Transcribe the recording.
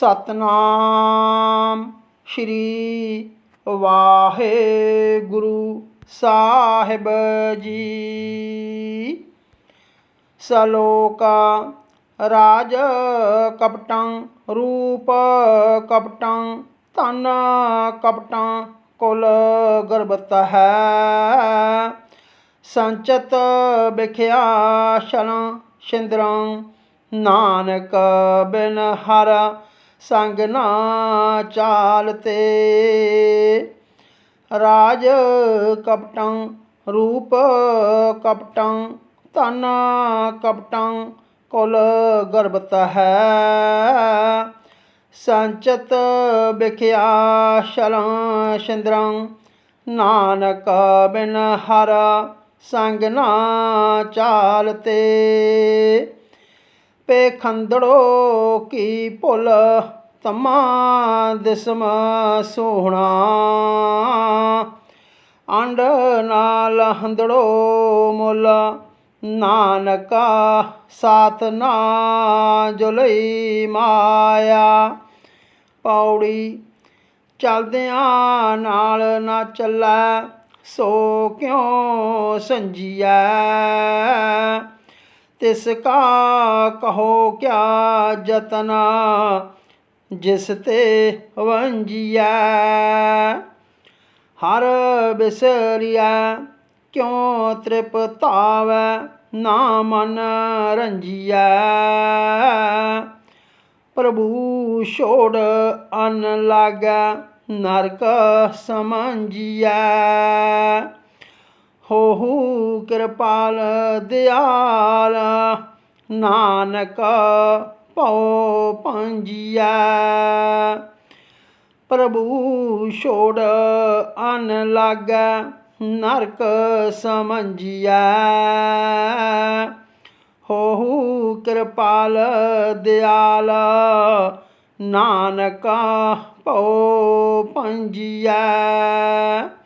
ਸਤਨਾਮ ਸ਼੍ਰੀ ਵਾਹਿਗੁਰੂ ਸਾਹਿਬ ਜੀ। ਸਲੋਕਾ ਰਾਜ ਕਪਟੰ, ਰੂਪ ਕਪਟੰ, ਧਨ ਕਪਟੰ ਕੁਲ ਗਰਬਤ ਹੈ। ਸੰਚਤ ਵਿਖਿਆ ਸ਼ਲੰ ਸ਼ਿੰਦਰੰ ਨਾਨਕ ਬਿਨ ਹਰ ਸੰਗ ਨਾ ਚਾਲਤੇ ਰਾਜ ਕਪਟੰ ਰੂਪ ਕਪਟੰ ਤਨ ਕਪਟੰ ਕੁਲ ਗਰਭਤ ਹੈ। ਸੰਚਤ ਵਿਖਿਆ ਸ਼ਲਾਂ ਸ਼ਿੰਦਰੰ, ਨਾਨਕ ਬਿਨ ਹਰ ਸੰਗ ਨਾ ਚਾਲਤੇ ਪੇਖੰਦੜੋ ਕੀ ਭੁੱਲ ਤਮਾ ਦਿਸਮ ਸੋਹਣਾ। ਅੰਡ ਨਾਲ ਹੰਦੜੋ ਮੁੱਲ ਨਾਨਕਾ ਸਾਥ ਨਾ ਜੁਲਈ ਮਾਇਆ। ਪੌੜੀ ਚਲਦਿਆਂ ਨਾਲ ਨਾ ਚੱਲੈ, ਸੋ ਕਿਉ ਸੰਜੀਐ? ਤਿਸ ਕਾ ਕਹੋ ਕਿਆ ਜਤਨਾ ਜਿਸ ਤੇ ਵੰਜਿਆ ਹਰ ਬਿਸਰਿਆ ਕਿਉ ਤ੍ਰਿਪਤਾਵੈ ਨਾ ਮਨ ਰੰਜੀਐ। ਪ੍ਰਭੂ ਛੋੜ ਅਨ ਲਾਗੈ, ਨਰਕ ਸਮੰਜੀਐ ਹੋਹੂ ਕਿਰਪਾਲ ਦਿਆਲ, ਨਾਨਕ ਭਉ ਪੰਜੀਐ ਪ੍ਰਭੂ ਛੋੜ ਅਨ ਲਾਗੈ, ਨਰਕ ਸਮੰਜੀਐ। ਹੋਹੂ ਕਿਰਪਾਲ ਦਿਆਲ, ਨਾਨਕ ਭਉ ਪੰਜੀਐ ਓ